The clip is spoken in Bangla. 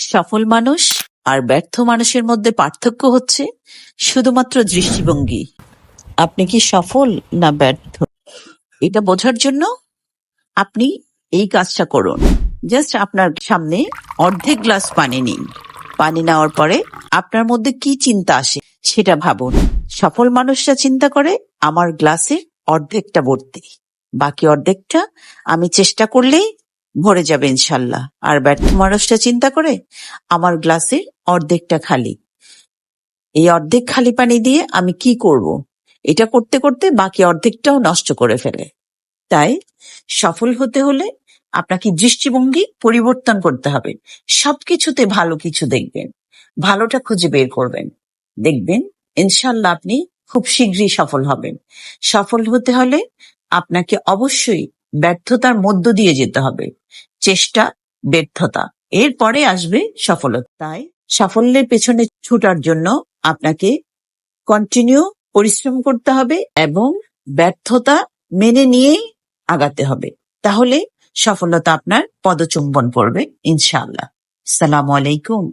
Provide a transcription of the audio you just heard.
সফল মানুষ আর ব্যর্থ মানুষের মধ্যে পার্থক্য হচ্ছে শুধুমাত্র দৃষ্টিভঙ্গি। আপনি কি সফল না ব্যর্থ? এটা বোঝার জন্য আপনি এই কাজটা করুন। জাস্ট আপনার সামনে অর্ধেক গ্লাস পানি নিন। পানি নেওয়ার পরে আপনার মধ্যে কি চিন্তা আসে সেটা ভাবুন। সফল মানুষরা চিন্তা করে, আমার গ্লাসে অর্ধেকটা ভর্তি। বাকি অর্ধেকটা আমি চেষ্টা করলেই ভরে যাবে ইনশাল্লাহ। আর ব্যর্থ মানুষটা চিন্তা করে আমার গ্লাসের অর্ধেকটা খালি। এই অর্ধেক খালি পানি দিয়ে আমি কি করব? এটা করতে করতে বাকি অর্ধেকটাও নষ্ট করে ফেলে। তাই সফল হতে হলে আপনাকে দৃষ্টিভঙ্গি পরিবর্তন করতে হবে। সবকিছুতে ভালো কিছু দেখবেন। ভালোটা খুঁজে বের করবেন। দেখবেন ইনশাল্লাহ আপনি খুব শীঘ্রই সফল হবেন। সফল হতে হলে আপনাকে অবশ্যই ব্যর্থতার মধ্য দিয়ে যেতে হবে। চেষ্টা, ব্যর্থতা, এরপরে আসবে সফলতা। তাই সাফল্যের পেছনে ছুটার জন্য আপনাকে কন্টিনিউ পরিশ্রম করতে হবে এবং ব্যর্থতা মেনে নিয়েই আগাতে হবে। তাহলে সফলতা আপনার পদচুম্বন করবে, ইনশাআল্লাহ। সালাম আলাইকুম।